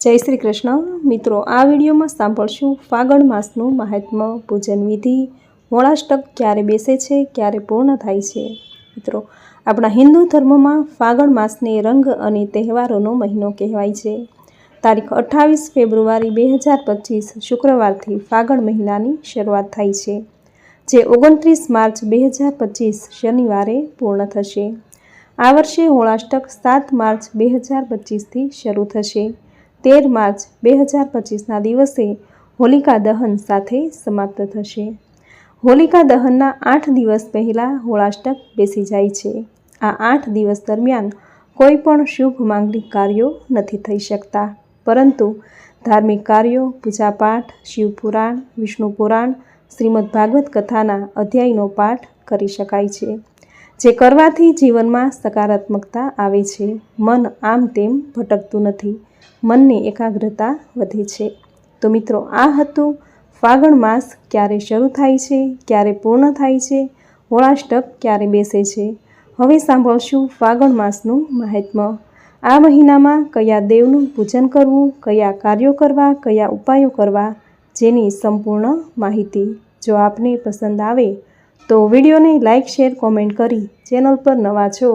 જય શ્રી કૃષ્ણ. મિત્રો, આ વિડીયોમાં સાંભળશું ફાગણ માસનું મહાત્મ્ય પૂજન વિધિ. મોળાષ્ટક ક્યારે બેસે છે, ક્યારે પૂર્ણ થાય છે? મિત્રો, આપણા હિન્દુ ધર્મમાં ફાગણ માસને રંગ અને તહેવારોનો મહિનો કહેવાય છે. તારીખ અઠ્ઠાવીસ ફેબ્રુઆરી બે હજાર પચીસ શુક્રવારથી ફાગણ મહિનાની શરૂઆત થાય છે, જે ઓગણત્રીસ માર્ચ બે હજાર પચીસ શનિવારે પૂર્ણ થશે. આ વર્ષે હોળાષ્ટક સાત માર્ચ બે હજાર પચીસથી શરૂ થશે. તેર માર્ચ બે હજાર પચીસના દિવસે હોલિકા દહન સાથે સમાપ્ત થશે. હોલિકા દહનના આઠ દિવસ પહેલાં હોળાષ્ટક બેસી જાય છે. આ આઠ દિવસ દરમિયાન કોઈ પણ શુભ માંગલિક કાર્યો નથી થઈ શકતા. પરંતુ ધાર્મિક કાર્યો, પૂજાપાઠ, શિવપુરાણ વિષ્ણુ પુરાણ શ્રીમદ ભાગવત કથાના અધ્યાયનો પાઠ કરી શકાય છે, જે કરવાથી જીવનમાં સકારાત્મકતા આવે છે. મન આમ તેમ ભટકતું નથી. મનની એકાગ્રતા વધે છે. તો મિત્રો, આ હતું ફાગણ માસ ક્યારે શરૂ થાય છે, ક્યારે પૂર્ણ થાય છે હોળાષ્ટક ક્યારે બેસે છે. હવે સાંભળશું ફાગણ માસનું મહાત્મ્ય. આ મહિનામાં કયા દેવનું પૂજન કરવું, કયા કાર્યો કરવા, કયા ઉપાયો કરવા, જેની સંપૂર્ણ માહિતી જો આપને પસંદ આવે તો વિડીયોને લાઇક શેર, કોમેન્ટ કરી ચેનલ પર નવા છો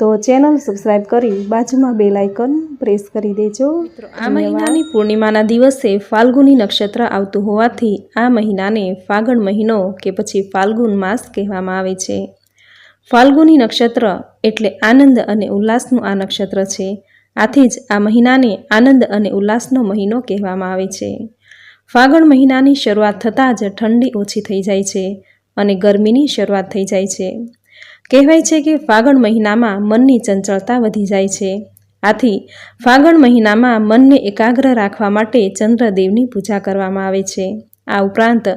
તો ચેનલ સબસ્ક્રાઇબ કરી બાજુમાં બેલ આઇકન પ્રેસ કરી દેજો. આ મહિનાની પૂર્ણિમાના દિવસે ફાલ્ગુની નક્ષત્ર આવતું હોવાથી આ મહિનાને ફાગણ મહિનો કે પછી ફાલ્ગુન માસ કહેવામાં આવે છે. ફાલ્ગુની નક્ષત્ર એટલે આનંદ અને ઉલ્લાસનું આ નક્ષત્ર છે. આથી જ આ મહિનાને આનંદ અને ઉલ્લાસનો મહિનો કહેવામાં આવે છે. ફાગણ મહિનાની શરૂઆત થતાં જ ઠંડી ઓછી થઈ જાય છે અને ગરમીની શરૂઆત થઈ જાય છે. કહેવાય છે કે ફાગણ મહિનામાં મનની ચંચળતા વધી જાય છે. આથી ફાગણ મહિનામાં મનને એકાગ્ર રાખવા માટે ચંદ્રદેવની પૂજા કરવામાં આવે છે. આ ઉપરાંત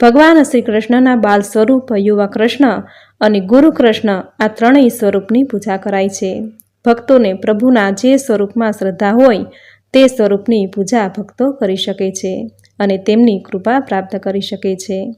ભગવાન શ્રી કૃષ્ણના બાલ સ્વરૂપ યુવા કૃષ્ણ અને ગુરુ કૃષ્ણ આ ત્રણેય સ્વરૂપની પૂજા કરાય છે. ભક્તોને પ્રભુના જે સ્વરૂપમાં શ્રદ્ધા હોય તે સ્વરૂપની પૂજા ભક્તો કરી શકે છે અને તેમની કૃપા પ્રાપ્ત કરી શકે છે.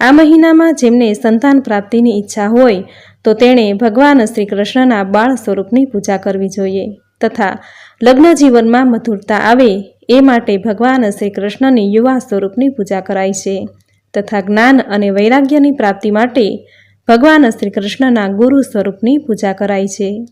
આ મહિનામાં જેમને સંતાન પ્રાપ્તિની ઈચ્છા હોય તો તેણે ભગવાન શ્રી કૃષ્ણના બાળ સ્વરૂપની પૂજા કરવી જોઈએ તથા લગ્ન જીવનમાં મધુરતા આવે એ માટે ભગવાન શ્રી કૃષ્ણની યુવા સ્વરૂપની પૂજા કરાય છે તથા જ્ઞાન અને વૈરાગ્યની પ્રાપ્તિ માટે ભગવાન શ્રી કૃષ્ણના ગુરુ સ્વરૂપની પૂજા કરાય છે.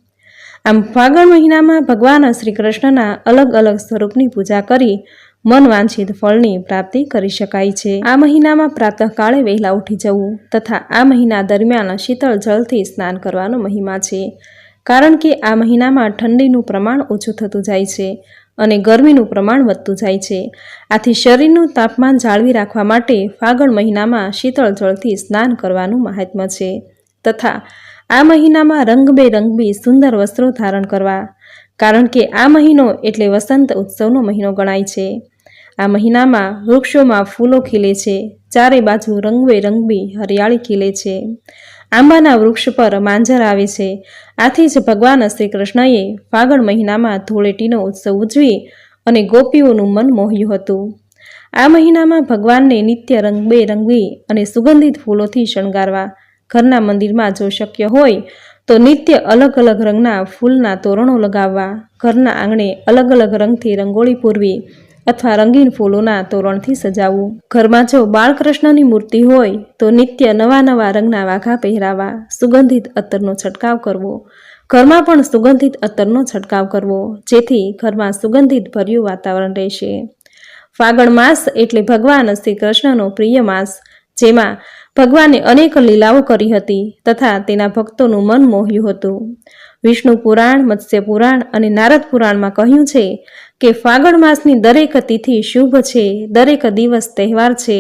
આમ ફાગણ મહિનામાં ભગવાન શ્રી કૃષ્ણના અલગ અલગ સ્વરૂપની પૂજા કરી મન વાંછિત ફળની પ્રાપ્તિ કરી શકાય છે. આ મહિનામાં પ્રાતઃકાળે વહેલા ઉઠી જવું તથા આ મહિના દરમિયાન શીતળ જળથી સ્નાન કરવાનો મહિમા છે. કારણ કે આ મહિનામાં ઠંડીનું પ્રમાણ ઓછું થતું જાય છે અને ગરમીનું પ્રમાણ વધતું જાય છે. આથી શરીરનું તાપમાન જાળવી રાખવા માટે ફાગણ મહિનામાં શીતળ જળથી સ્નાન કરવાનું મહાત્મ્ય છે. તથા આ મહિનામાં રંગબેરંગબી સુંદર વસ્ત્રો ધારણ કરવા. કારણ કે આ મહિનો એટલે વસંત ઉત્સવનો મહિનો ગણાય છે. આ મહિનામાં વૃક્ષોમાં ફૂલો ખીલે છે, ચારે બાજુ રંગબેરંગી હરિયાળી ખીલે છે. આંબાના વૃક્ષ પર માંજર આવે છે. આથી જ ભગવાન શ્રી કૃષ્ણએ ફાગણ મહિનામાં ધૂળેટીનો ઉત્સવ ઉજવી અને ગોપીઓનું મન મોહ્યું હતું. આ મહિનામાં ભગવાનને નિત્ય રંગબેરંગી અને સુગંધિત ફૂલોથી શણગારવા ઘરના મંદિરમાં જો શક્ય હોય, તો નિત્ય અલગ અલગ રંગના ફૂલના તોરણો લગાવવા ઘરના આંગણે અલગ અલગ રંગથી રંગોળી પૂરવી અથવા રંગીન ફૂલોના તોરણથી સજાવવું ઘરમાં જો બાળકૃષ્ણની મૂર્તિ હોય, તો નિત્ય નવા નવા રંગના વાઘા પહેરાવા સુગંધિત અત્તરનો છંટકાવ કરવો. ઘરમાં પણ સુગંધિત અત્તરનો છંટકાવ કરવો, જેથી ઘરમાં સુગંધિત ભર્યું વાતાવરણ રહેશે. ફાગણ માસ એટલે ભગવાન શ્રી કૃષ્ણનો પ્રિય માસ, જેમાં ભગવાને અનેક લીલાઓ કરી હતી તથા તેના ભક્તોનું મન મોહ્યું હતું. વિષ્ણુ પુરાણ, મત્સ્ય પુરાણ અને નારદ પુરાણમાં કહ્યું છે કે ફાગણ માસની દરેક તિથિ શુભ છે, દરેક દિવસ તહેવાર છે.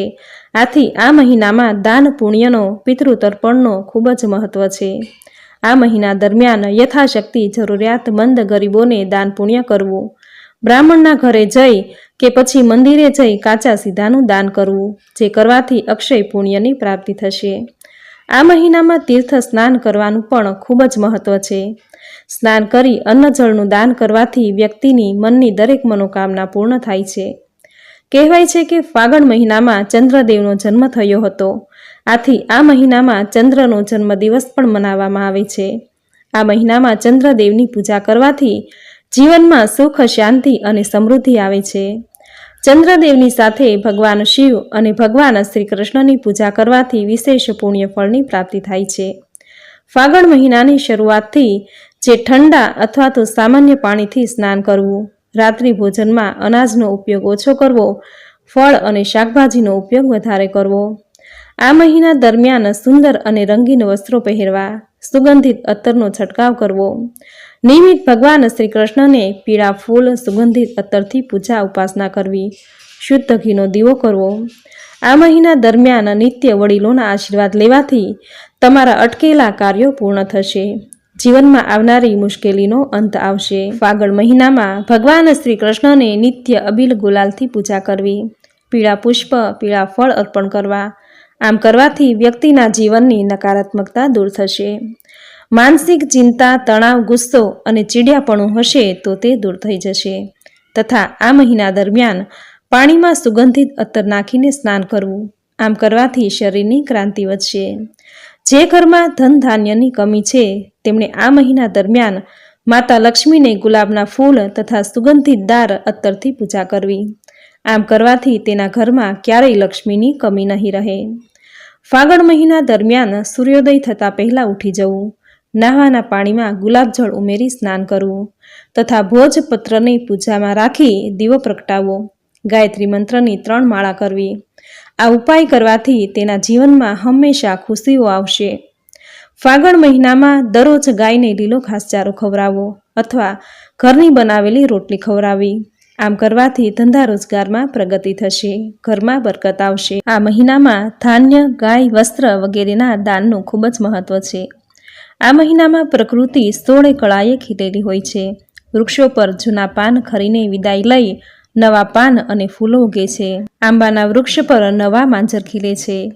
આથી આ મહિનામાં દાન પુણ્યનો, પિતૃતર્પણનો ખૂબ જ મહત્વ છે. આ મહિના દરમિયાન યથાશક્તિ જરૂરિયાતમંદ ગરીબોને દાન પુણ્ય કરવું. બ્રાહ્મણના ઘરે જઈ કે પછી મંદિરે જઈ કાચા સીધાનું દાન કરવું, જે કરવાથી અક્ષય પુણ્યની પ્રાપ્તિ થશે. આ મહિનામાં તીર્થ સ્નાન કરવાનું પણ ખૂબ જ મહત્વ છે. સ્નાન કરી અન્નજળનું દાન કરવાથી વ્યક્તિની મનની દરેક મનોકામના પૂર્ણ થાય છે. કહેવાય છે કે ફાગણ મહિનામાં ચંદ્રદેવનો જન્મ થયો હતો. આથી આ મહિનામાં ચંદ્રનો જન્મદિવસ પણ મનાવવામાં આવે છે. આ મહિનામાં ચંદ્રદેવની પૂજા કરવાથી જીવનમાં સુખ, શાંતિ અને સમૃદ્ધિ આવે છે. ચંદ્રદેવની સાથે ભગવાન શિવ અને ભગવાન શ્રી કૃષ્ણની પૂજા કરવાથી વિશેષ પુણ્યફળની પ્રાપ્તિ થાય છે. ફાગણ મહિનાની શરૂઆતથી જે ઠંડા અથવા તો સામાન્ય પાણીથી સ્નાન કરવું, રાત્રિ ભોજનમાં અનાજનો ઉપયોગ ઓછો કરવો, ફળ અને શાકભાજીનો ઉપયોગ વધારે કરવો. આ મહિના દરમિયાન સુંદર અને રંગીન વસ્ત્રો પહેરવા, સુગંધિત અત્તરનો છંટકાવ કરવો. નિયમિત ભગવાન શ્રી કૃષ્ણને પીળા ફૂલ, સુગંધિત અત્તરથી પૂજા ઉપાસના કરવી. શુદ્ધ ઘીનો દીવો કરવો. આ મહિના દરમિયાન નિત્ય વડીલોના આશીર્વાદ લેવાથી તમારા અટકેલા કાર્યો પૂર્ણ થશે. જીવનમાં આવનારી મુશ્કેલીનો અંત આવશે. ફાગણ મહિનામાં ભગવાન શ્રી કૃષ્ણને નિત્ય અબિલ ગુલાલથી પૂજા કરવી, પીળા પુષ્પ, પીળા ફળ અર્પણ કરવા. આમ કરવાથી વ્યક્તિના જીવનની નકારાત્મકતા દૂર થશે. માનસિક ચિંતા, તણાવ, ગુસ્સો અને ચીડિયાપણું હશે તો તે દૂર થઈ જશે. તથા આ મહિના દરમિયાન પાણીમાં સુગંધિત અત્તર નાખીને સ્નાન કરવું. આમ કરવાથી શરીરની ક્રાંતિ વધશે. જે ઘરમાં ધન ધાન્યની કમી છે, તેમણે આ મહિના દરમિયાન માતા લક્ષ્મીને ગુલાબના ફૂલ તથા સુગંધિત દાર અત્તરથી પૂજા કરવી. આમ કરવાથી તેના ઘરમાં ક્યારેય લક્ષ્મીની કમી નહીં રહે. ફાગણ મહિના દરમિયાન સૂર્યોદય થતાં પહેલાં ઉઠી જવું, નાહવાના પાણીમાં ગુલાબજળ ઉમેરી સ્નાન કરવું તથા ભોજપત્રની પૂજામાં રાખી દીવો પ્રગટાવવો, ગાયત્રી મંત્રની ત્રણ માળા કરવી. આ ઉપાય કરવાથી તેના જીવનમાં હંમેશા ખુશીઓ આવશે. ફાગણ મહિનામાં દરરોજ ગાયને લીલો ઘાસચારો ખવડાવવો અથવા ઘરની બનાવેલી રોટલી ખવડાવી. આમ કરવાથી ધંધા રોજગારમાં પ્રગતિ થશે, ઘરમાં બરકત આવશે. આ મહિનામાં ધાન્ય, ગાય, વસ્ત્ર વગેરેના દાનનું ખૂબ જ મહત્વ છે. આ મહિનામાં પ્રકૃતિ સોળે કળાએ ખીલેલી હોય છે. વૃક્ષો પર જૂના પાન ખરીને વિદાય લઈ નવા પાન અને ફૂલો ઉગે છે. આંબાના વૃક્ષ પર નવા માંજર ખીલે છે.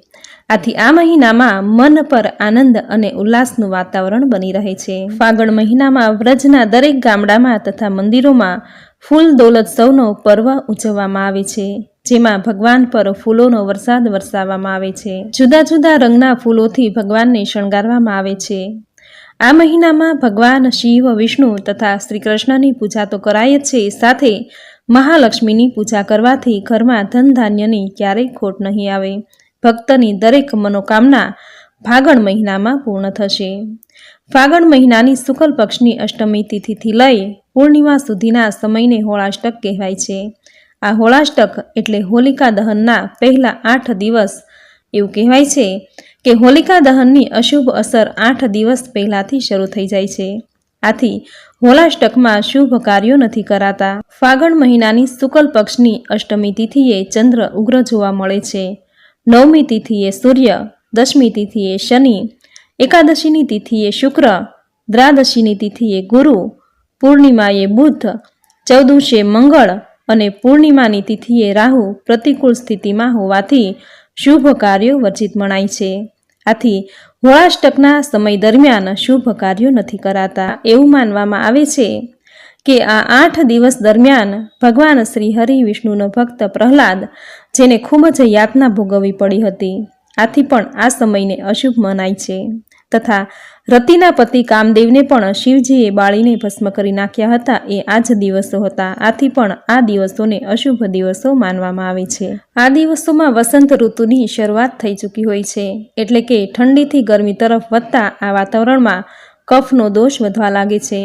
આથી આ મહિનામાં મન પર આનંદ અને ઉલ્લાસનું વાતાવરણ બની રહે છે. ફાગણ મહિનામાં વ્રજના દરેક ગામડામાં તથા મંદિરોમાં ફૂલ દોલોત્સવનો પર્વ ઉજવવામાં આવે છે. જેમાં ભગવાન પર ફૂલોનો વરસાદ વરસાવવામાં આવે છે. જુદા જુદા રંગના ફૂલોથી ભગવાનને શણગારવામાં આવે છે. આ મહિનામાં ભગવાન શિવ, વિષ્ણુ તથા શ્રી કૃષ્ણની પૂજા તો કરાય જ છે. સાથે મહાલક્ષ્મીની પૂજા કરવાથી ઘરમાં ધન ધાન્યની ક્યારેય ખોટ નહીં આવે. ભક્તની દરેક મનોકામના ફાગણ મહિનામાં પૂર્ણ થશે. ફાગણ મહિનાની શુક્લ પક્ષની અષ્ટમી તિથિથી લઈ પૂર્ણિમા સુધીના સમયને હોળાષ્ટક કહેવાય છે. આ હોળાષ્ટક એટલે હોલિકા દહનના પહેલા આઠ દિવસ. એવું કહેવાય છે કે હોલિકા દહનની અશુભ અસર આઠ દિવસ પહેલાંથી શરૂ થઈ જાય છે. આથી હોલાષ્ટકમાં શુભ કાર્યો નથી કરાતા. ફાગણ મહિનાની શુકલ પક્ષની અષ્ટમી તિથિએ ચંદ્ર ઉગ્ર જોવા મળે છે. નવમી તિથિએ સૂર્ય દશમી તિથિએ શનિ, એકાદશીની તિથિએ શુક્ર, દ્રાદશીની તિથિએ ગુરુ, પૂર્ણિમાએ બુધ, ચૌદુશે મંગળ અને પૂર્ણિમાની તિથિએ રાહુ પ્રતિકૂળ સ્થિતિમાં હોવાથી શુભ કાર્યો વર્જિત મણાય છે. આથી હોળાષ્ટકના સમય દરમિયાન શુભ કાર્યો નથી કરાતા. એવું માનવામાં આવે છે કે આ આઠ દિવસ દરમિયાન ભગવાન શ્રી હરિ વિષ્ણુનો ભક્ત પ્રહલાદ, જેને ખૂબ જ યાતના ભોગવવી પડી હતી. આથી પણ આ સમયને અશુભ મનાય છે. તથા રતિના પતિ કામદેવને પણ શિવજીએ બાળીને ભસ્મ કરી નાખ્યા હતા. એ આ જ દિવસો હતા. આથી પણ આ દિવસોને અશુભ દિવસો માનવામાં આવે છે. આ દિવસોમાં વસંત ઋતુની શરૂઆત થઈ ચૂકી હોય છે. એટલે કે ઠંડીથી ગરમી તરફ વધતા આ વાતાવરણમાં કફનો દોષ વધવા લાગે છે.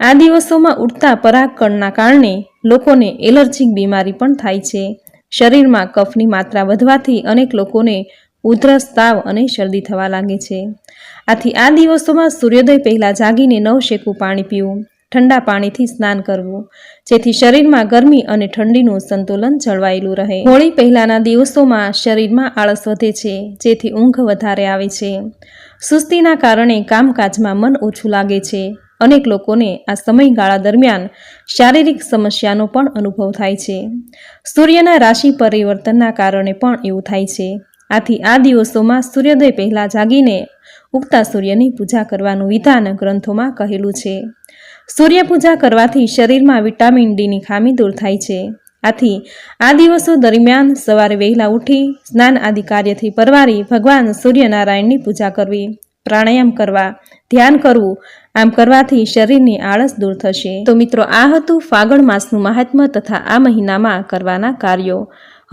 આ દિવસોમાં ઉડતા પરાગકણના કારણે લોકોને એલર્જીક બીમારી પણ થાય છે. શરીરમાં કફની માત્રા વધવાથી અનેક લોકોને ઉધરસ તાવ અને શરદી થવા લાગે છે. આથી આ દિવસોમાં સૂર્યોદય પહેલાં જાગીને નવ શેકું પાણી પીવું, ઠંડા પાણીથી સ્નાન કરવું, જેથી શરીરમાં ગરમી અને ઠંડીનું સંતુલન જળવાયેલું રહે. હોળી પહેલાંના દિવસોમાં શરીરમાં આળસ વધે છે, જેથી ઊંઘ વધારે આવે છે. સુસ્તીના કારણે કામકાજમાં મન ઓછું લાગે છે. અનેક લોકોને આ સમયગાળા દરમિયાન શારીરિક સમસ્યાનો પણ અનુભવ થાય છે. સૂર્યના રાશિ પરિવર્તનના કારણે પણ એવું થાય છે. આથી આ દિવસોમાં સૂર્યોદય પહેલાં જાગીને ઉગતા સૂર્યની પૂજા કરવાનું વિધાન ગ્રંથોમાં કહેલું છે. સૂર્યપૂજા કરવાથી શરીરમાં વિટામિન ડીની ખામી દૂર થાય છે. આથી આ દિવસો દરમિયાન સવારે વહેલા ઉઠી સ્નાન આદિ કાર્યથી પરવારી ભગવાન સૂર્યનારાયણની પૂજા કરવી, પ્રાણાયામ કરવા, ધ્યાન કરવું, આમ કરવાથી શરીરની આળસ દૂર થશે. તો મિત્રો આ હતું ફાગણ માસનું મહાત્મ્ય તથા આ મહિનામાં કરવાના કાર્યો.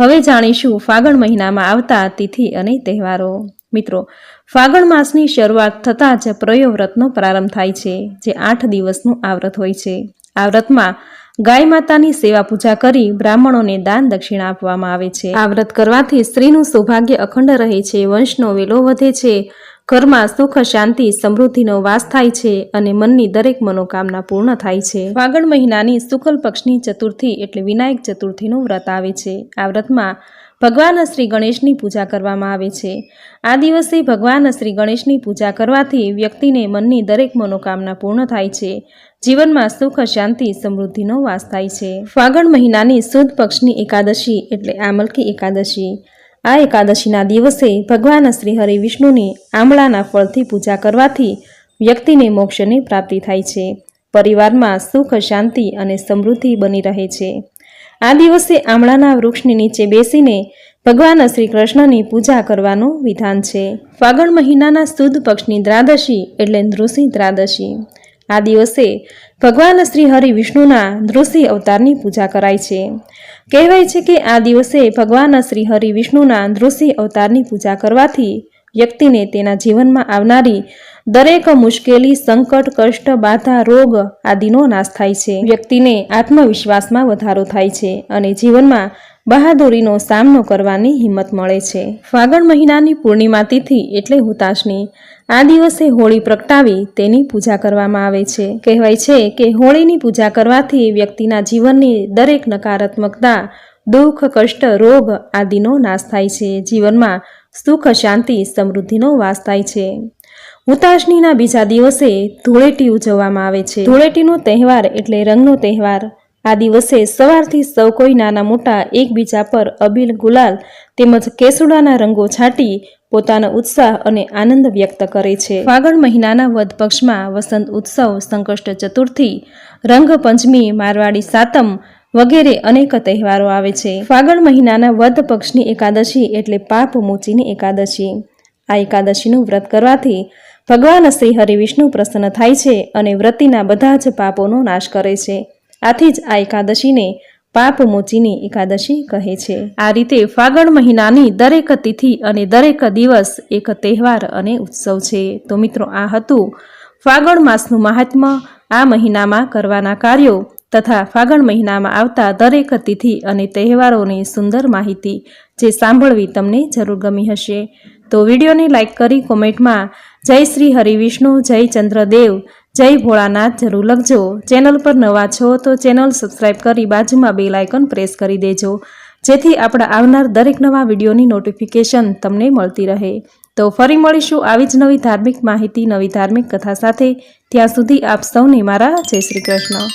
હવે જાણીશું ફાગણ મહિનામાં આવતા તિથિ અને તહેવારો. મિત્રો, ફાગણ માસની શરૂઆત થતાં જ પ્રયો વ્રતનો પ્રારંભ થાય છે, જે આઠ દિવસનું આ વ્રત હોય છે. આ વ્રતમાં ગાય માતાની સેવા પૂજા કરી બ્રાહ્મણોને દાન દક્ષિણા આપવામાં આવે છે. આ વ્રત કરવાથી સ્ત્રીનું સૌભાગ્ય અખંડ રહે છે, વંશનો વેલો વધે છે ઘરમાં સુખ, શાંતિ, સમૃદ્ધિનો વાસ થાય છે અને મનની દરેક મનોકામના પૂર્ણ થાય છે. વાગણ મહિનાની શુક્લ પક્ષની ચતુર્થી એટલે વિનાયક ચતુર્થીનું વ્રત આવે છે. આ વ્રતમાં ભગવાન શ્રી ગણેશની પૂજા કરવામાં આવે છે. આ દિવસે ભગવાન શ્રી ગણેશની પૂજા કરવાથી વ્યક્તિને મનની દરેક મનોકામના પૂર્ણ થાય છે. જીવનમાં સુખ, શાંતિ, સમૃદ્ધિનો વાસ થાય છે. ફાગણ મહિનાની સુદ પક્ષની એકાદશી એટલે આમલકી એકાદશી. આ એકાદશીના દિવસે ભગવાન શ્રી હરિ વિષ્ણુની આમળાના ફળથી પૂજા કરવાથી વ્યક્તિને મોક્ષની પ્રાપ્તિ થાય છે. પરિવારમાં સુખ, શાંતિ અને સમૃદ્ધિ બની રહે છે. આ દિવસે આમળાના વૃક્ષની નીચે બેસીને ભગવાન શ્રી કૃષ્ણની પૂજા કરવાનું વિધાન છે. ફાગણ મહિનાના સુદ પક્ષની દ્રાદશી એટલે નૃસિંહ દ્રાદશી. આ દિવસે ભગવાન શ્રી હરિ વિષ્ણુના નૃસિંહ અવતારની પૂજા કરાય છે. કહેવાય છે કે આ દિવસે ભગવાન શ્રી હરિ વિષ્ણુના નૃસિંહ અવતારની પૂજા કરવાથી વ્યક્તિને તેના જીવનમાં આવનારી દરેક મુશ્કેલી, સંકટ, કષ્ટ, બાધા, રોગ આદિનો નાશ થાય છે. વ્યક્તિને આત્મવિશ્વાસમાં વધારો થાય છે અને જીવનમાં બહાદુરીનો સામનો કરવાની હિંમત મળે છે. ફાગણ મહિનાની પૂર્ણિમા તિથિ એટલે હુતાશની. આ દિવસે હોળી પ્રગટાવી તેની પૂજા કરવામાં આવે છે. કહેવાય છે કે હોળીની પૂજા કરવાથી વ્યક્તિના જીવનની દરેક નકારાત્મકતા દુઃખ, કષ્ટ, રોગ આદિનો નાશ થાય છે. જીવનમાં સુખ, શાંતિ, સમૃદ્ધિનો વાસ થાય છે. હુતાશનીના બીજા દિવસે ધૂળેટી ઉજવવામાં આવે છે. ધૂળેટીનો તહેવાર એટલે રંગનો તહેવાર. આ દિવસે સવારથી સૌ કોઈ નાના મોટા એકબીજા પર અબીલ ગુલાલ તેમજ કેસુડાના રંગો છાંટી પોતાનો ઉત્સાહ અને આનંદ વ્યક્ત કરે છે. ફાગણ મહિનાના વધ પક્ષમાં વસંત ઉત્સવ સંકષ્ટ ચતુર્થી રંગપંચમી મારવાડી સાતમ વગેરે અનેક તહેવારો આવે છે. ફાગણ મહિનાના વધ પક્ષની એકાદશી એટલે પાપ મોચીની એકાદશી. આ એકાદશીનું વ્રત કરવાથી ભગવાન શ્રી હરિ વિષ્ણુ પ્રસન્ન થાય છે અને વ્રતિના બધા જ પાપોનો નાશ કરે છે. આથી જ આ એકાદશીને પાપ મોચીની એકાદશી કહે છે. આ રીતે ફાગણ મહિનાની દરેક તિથિ અને દરેક દિવસ એક તહેવાર અને ઉત્સવ છે. તો મિત્રો, આ હતું ફાગણ માસનું મહાત્મ્ય આ મહિનામાં કરવાના કાર્યો તથા ફાગણ મહિનામાં આવતા દરેક તિથિ અને તહેવારોની સુંદર માહિતી જે સાંભળવી તમને જરૂર ગમી હશે. તો વિડીયોને લાઇક કરી કોમેન્ટમાં જય શ્રી હરિવિષ્ણુ, જય ચંદ્રદેવ જય ભોળાનાથ, જરૂર લખજો. ચેનલ પર નવા છો તો ચેનલ સબસ્ક્રાઈબ કરી બાજુમાં બેલ આઇકન પ્રેસ કરી દેજો. જેથી આપણા આવનાર દરેક નવા વિડીયોની નોટિફિકેશન તમને મળતી રહે. તો ફરી મળીશું આવી જ નવી ધાર્મિક માહિતી, નવી ધાર્મિક કથા સાથે. ત્યાં સુધી આપ સૌને મારા જય શ્રી કૃષ્ણ.